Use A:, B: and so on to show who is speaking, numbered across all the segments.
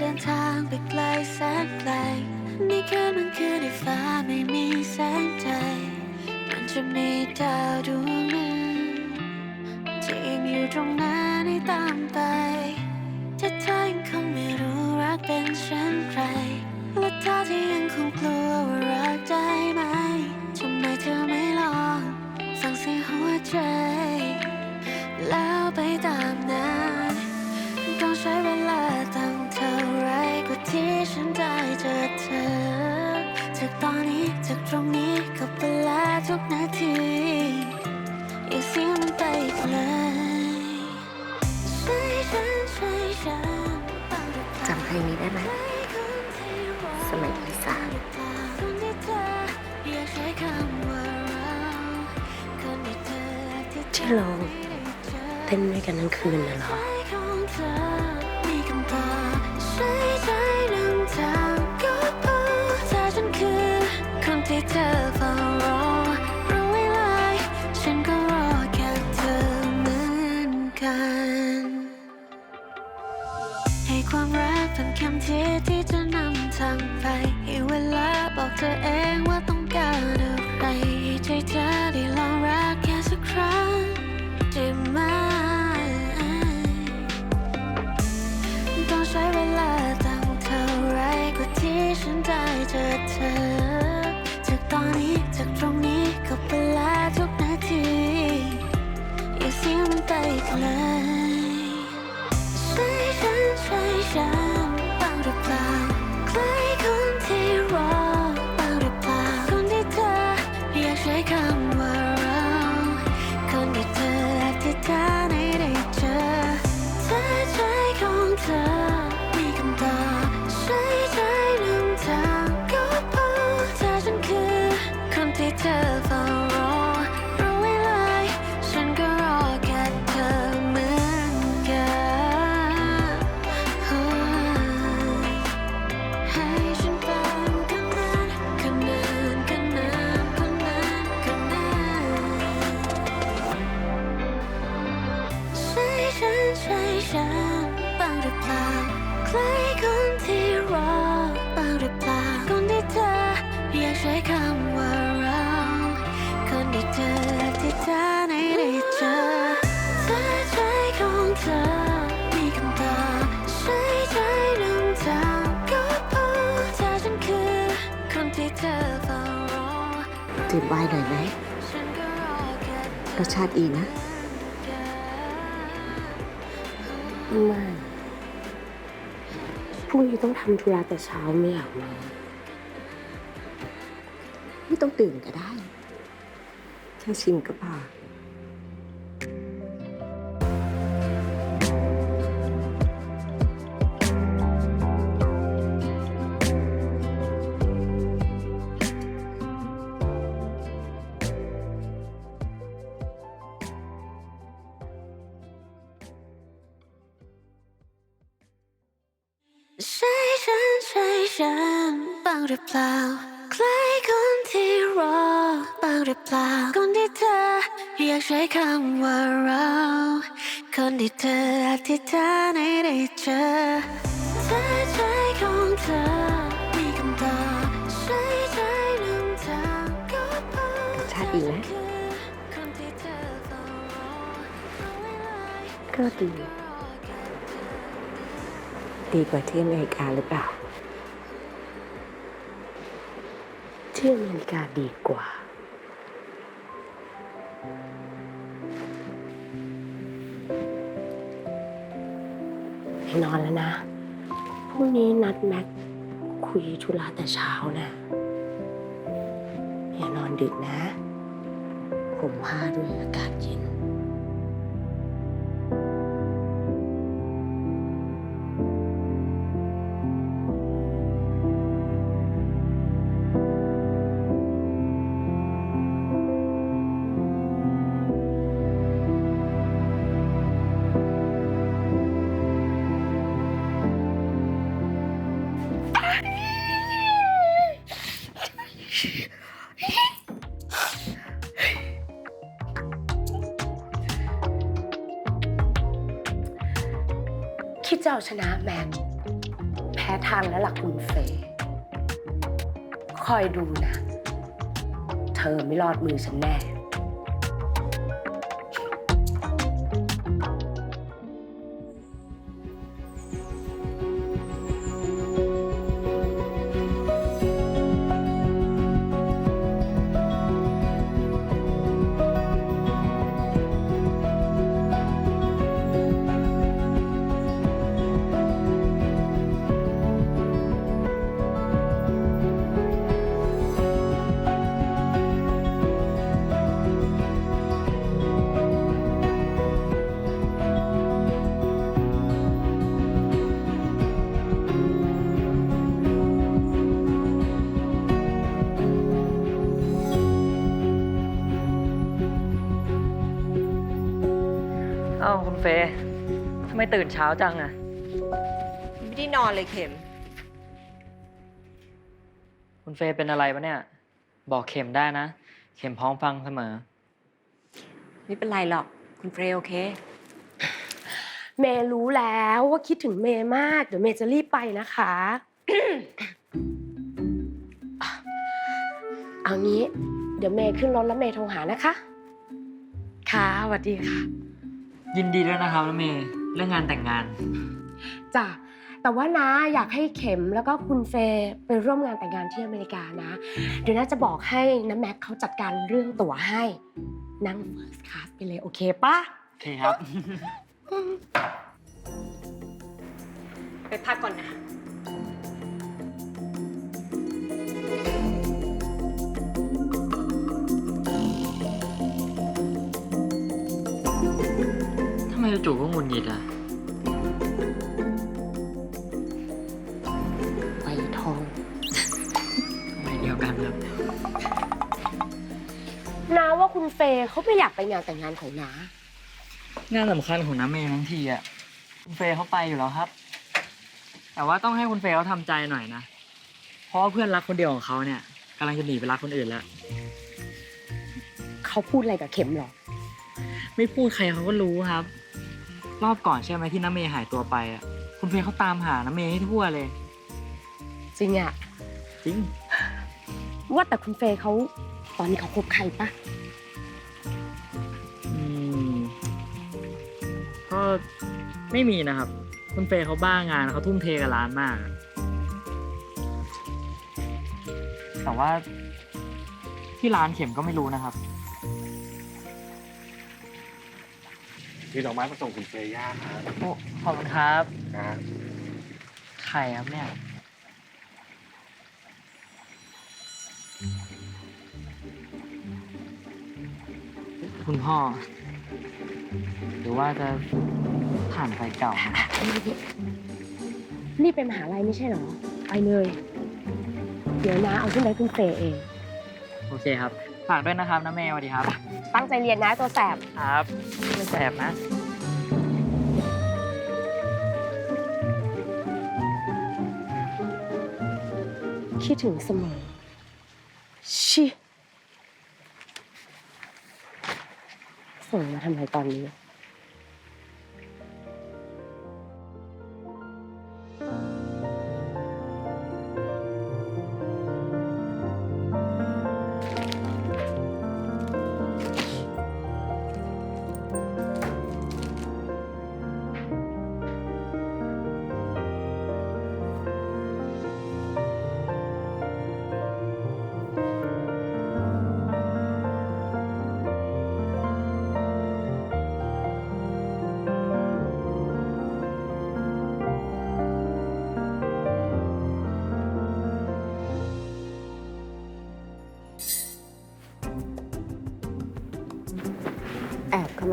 A: เดินทางไปไกลแสนไกลนี่คืนมันคือในฟ้าไม่มีแสงใจ มันจะมีดาวดวงหนึ่งที่ยังอยู่ตรงนั้นให้ตามไปถ้าเธอยังคงไม่รู้รักเป็นเช่นไรและถ้าเธอยังคงกลัวว่ารักได้ไหมทำไมเธอไม่ลองฟังเสียงหัวใจแล้ว เจอเธอ จากตอนนี้จากตรงนี้กับเวลาทุกนาทีอย่าเสียมันไปอีกเลยใช่ฉันใช่ฉันบ้างหรือเปล่า
B: จำเพลงนี้ได้ไหม สมัยปีสาม
A: คนที่เธออยากใช้คำว่าเราคนที่เธอที่เธอ
B: ที่เราเต้นด้วยกันทั้งคืนน่ะเหรอ
A: ให้ความรักเป็นคำที่ที่จะนำทางไปให้เวลาบอกเธอเอง ที่เธอเฝ้ารอดื่ม
B: ไวน์หน่อยไหม
A: ฉันก็รอแค่เธอ
B: รสชาติดีนะไม่พรุ่งนี้ต้องทำธุระแต่เช้าไม่อยากมาไม่ต้องตื่นก็ได้ แค่ชิมก็พอ
A: เปล่าใครคนที่รอบ้างหรือเปล่าคนที่เธออยกใช้คำว่าเราคนที่เธออธิษฐานให้ได้เจอเธอใจของเธอมีคำตอบใช้ใจนำทางก็พอ
B: ชาติดีไหมก็ดี ดีกว่าที่อเมริกาหรือเปล่า ชื่อเมริกาดีกว่า ไปนอนแล้วนะ พรุ่งนี้นัดแม็กคุยธุระแต่เช้านะอย่านอนดึกนะ ผมผ้าด้วยอากาศเย็น คิดจะเอาชนะแมนแพ้ทางแล้วล่ะคุณเฟย์คอยดูนะ เธอไม่รอดมือฉันแน่
C: เอ้าคุณเฟย์ทำไมตื่นเช้าจังอะ
D: ไม่ได้นอนเลยเข็ม
C: คุณเฟย์เป็นอะไรปะเนี่ย บอกเข็มได้นะ เข็มพร้อมฟังเสมอ
D: ไม่เป็นไรหรอก คุณเฟรย์โอเค
B: เมย์รู้แล้วว่าคิดถึงเมย์มาก เดี๋ยวเมย์จะรีบไปนะคะ เอางี้ เดี๋ยวเมย์ขึ้นรถแล้วเมย์โทรหานะคะ ค่ะสวัสดีค่ะ
C: ยินดีด้วยนะครับน้องเมย์เรื่องงานแต่งงาน
B: จ้ะแต่ว่านะอยากให้เข็มแล้วก็คุณเฟย์ไปร่วมงานแต่งงานที่อเมริกานะ เดี๋ยวน่าจะบอกให้น้าแม็กเขาจัดการเรื่องตั๋วให้ นั่ง first class ไปเลยโอเคปะ
C: โอเคครับ
D: ไปพักก่อนนะ
C: จู่ๆก็หงุนหงิดอะ
B: ไปทอง
C: ทำไมเดียวกันครับ
B: นาว่าคุณเฟย์เขาไม่อยากไปงานแต่งงานของน้า
C: งานสำคัญของน้าเมย์ทั้งทีอะคุณเฟย์เขาไปอยู่แล้วครับ แต่ว่าต้องให้คุณเฟย์เขาทำใจหน่อยนะ เพราะว่าเพื่อนรักคนเดียวของเขาเนี่ยกำลังจะหนีไปรักคนอื่นแล้ว
B: เขาพูดอะไรกับเข็มเหรอ
C: ไม่พูดใครเขาก็รู้ครับ รอบก่อนใช่ไหมที่น้าเมย์หายตัวไปอะคุณเฟย์เขาตามหาน้าเมย์ให้ทั่วเลย
B: จริงอะ
C: จริง
B: ว่าแต่คุณเฟย์เขาตอนนี้เขาคบใครปะ
C: อืมก็ไม่มีนะครับ คุณเฟย์เขาบ้างานเขาทุ่มเทกับร้านมากอะแต่ว่าที่ร้านเข็มก็ไม่รู้นะครับ
E: มีดอกไม้มาส่งคุณเฟย่าครับ
C: โอ้ขอบคุณครับ
E: ครับ
C: ใครครับเนี่ย คุณพ่อ หรือว่าจะผ่านไฟเก่านะครับ
B: นี่เป็นมหาลัยไม่ใช่เหรอ ไปเลย เดี๋ยวนาเอาขึ้นไปคุณเฟย์เอง
C: โอเคครับ ฝากด้วยนะครับน้าเมย์สวัสดีครับ
B: ตั้งใจเรียนนะตัวแสบ
C: ครับไม่แสบนะ
B: คิดถึงเสมอ ชิส่งมาทำไมตอนนี้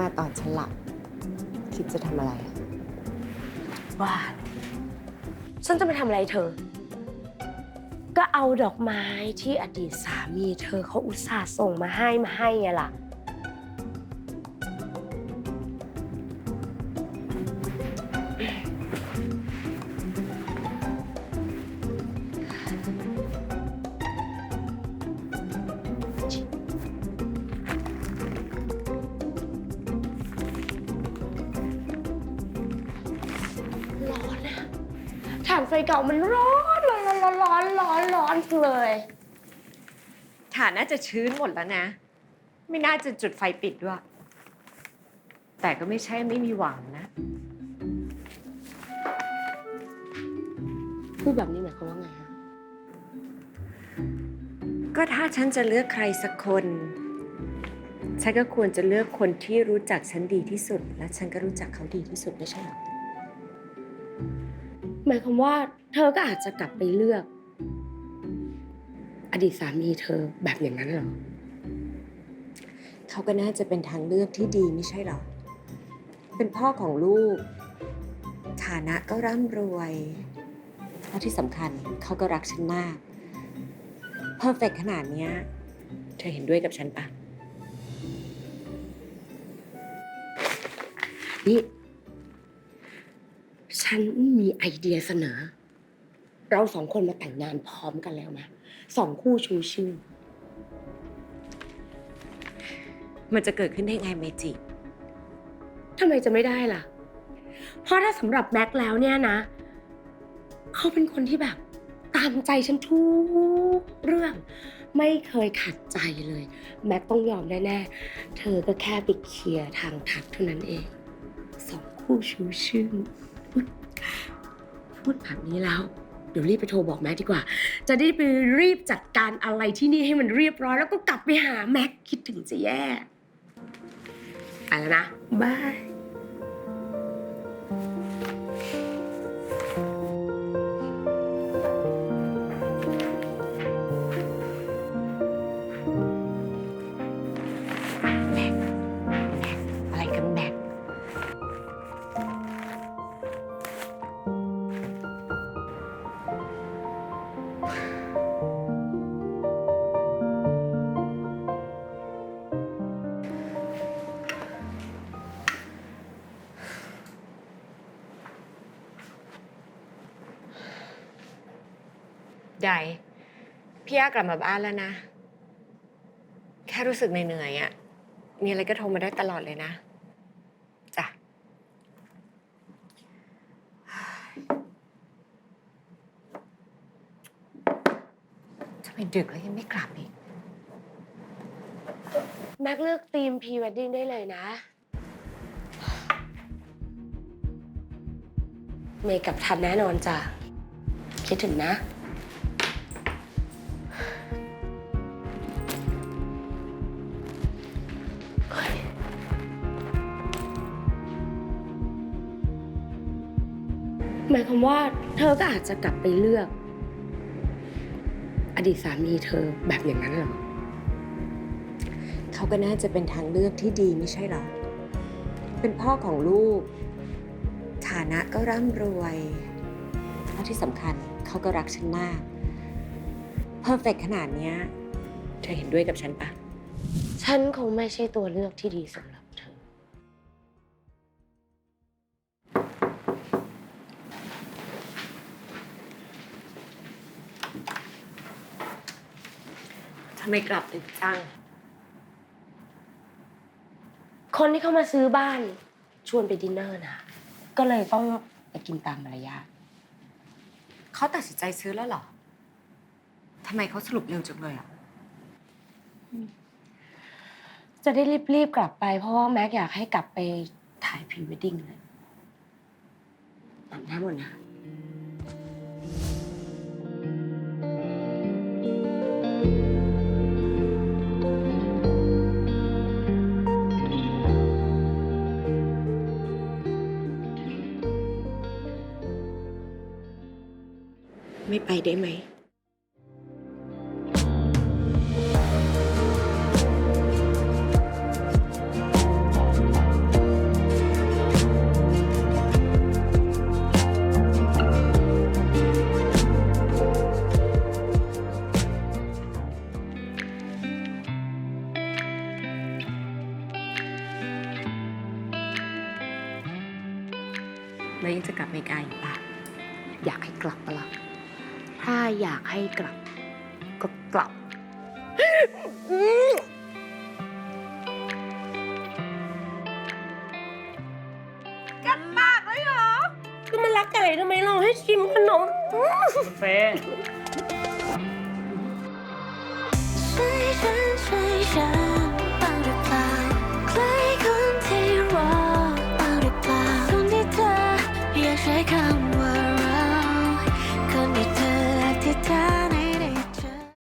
B: มาตอนฉันหลับ คิดจะทำอะไร ว่า ฉันจะไปทำอะไรเธอ ก็เอาดอกไม้ที่อดีตสามีเธอเขาอุตส่าห์ส่งมาให้มาให้ไงล่ะ ไฟเก่ามันร้อนร้อนร้อนร้อนร้อนร้อนเลย
D: ฐานน่าจะชื้นหมดแล้วนะ ไม่น่าจะจุดไฟปิดด้วย แต่ก็ไม่ใช่ไม่มีหวังนะ
B: พูดแบบนี้หมายความว่าไงฮะ
D: ก็ถ้าฉันจะเลือกใครสักคน ฉันก็ควรจะเลือกคนที่รู้จักฉันดีที่สุด และฉันก็รู้จักเขาดีที่สุดไม่ใช่หรอ
B: หมายความว่า เธอก็อาจจะกลับไปเลือก อดีตสามีเธอแบบอย่างนั้นเหรอ
D: เขาก็น่าจะเป็นทางเลือกที่ดีไม่ใช่หรอ เป็นพ่อของลูก ฐานะก็ร่ำรวย แล้วที่สำคัญเขาก็รักฉันมาก เพอร์เฟกขนาดเนี้ย เธอเห็นด้วยกับฉันปะ
B: นี่ ฉันมีไอเดียเสนอ เราสองคนมาแต่งงานพร้อมกันแล้วไหมสองคู่ชูชื่อ
D: มันจะเกิดขึ้นได้ไงเมจิ
B: ทำไมจะไม่ได้ล่ะ เพราะถ้าสำหรับแม็กแล้วเนี่ยนะ เขาเป็นคนที่แบบ ตามใจฉันทุกเรื่อง ไม่เคยขัดใจเลย แม็กต้องยอมแน่ๆ เธอก็แค่ไปเคลียร์ทางทักเท่านั้นเอง สองคู่ชูชื่อ พูดพูดแบบนี้แล้ว เดี๋ยวรีบไปโทรบอกแม็กดีกว่า จะได้ไปรีบจัดการอะไรที่นี่ให้มันเรียบร้อย แล้วก็กลับไปหาแม็กคิดถึงจะแย่ไปแล้วนะบาย
D: ใหญ่พี่ยากลับมาบ้านแล้วนะ แค่รู้สึกเหนื่อยๆอะ มีอะไรก็โทรมาได้ตลอดเลยนะ จ้ะทำไมดึกแล้วยังไม่กลับอีก
B: แม็กเลือกธีมพรีเวดดิ้งได้เลยนะ เมย์กับทันแน่นอนจ้ะ คิดถึงนะ หมายความว่าเธอก็อาจจะกลับไปเลือก อดีตสามีเธอแบบอย่างนั้นเหรอ
D: เขาก็น่าจะเป็นทางเลือกที่ดีไม่ใช่หรอ เป็นพ่อของลูก ฐานะก็ร่ำรวยแล้วที่สำคัญเขาก็รักฉันมาก เพอร์เฟกขนาดเนี้ยเธอเห็นด้วยกับฉันปะ
B: ฉันคงไม่ใช่ตัวเลือกที่ดีสำหรับ
D: ทำไมกลับดึกจัง
B: คนที่เข้ามาซื้อบ้าน ชวนไปดินเนอร์นะ ก็เลยต้องไปกินตามมารยาท
D: เขาตัดสินใจซื้อแล้วเหรอ ทำไมเขาสรุปเร็วจังเลยอะ
B: จะได้รีบๆกลับไป เพราะว่าแม็กอยากให้กลับไปถ่ายพรีเวดดิ้งเลยอาบน้ำหมดนะ
D: ไม่ไกัดปา
B: กเลยเหรอก็มันรักไก่ทำไมเราให้ชิมขนม
C: เฟย์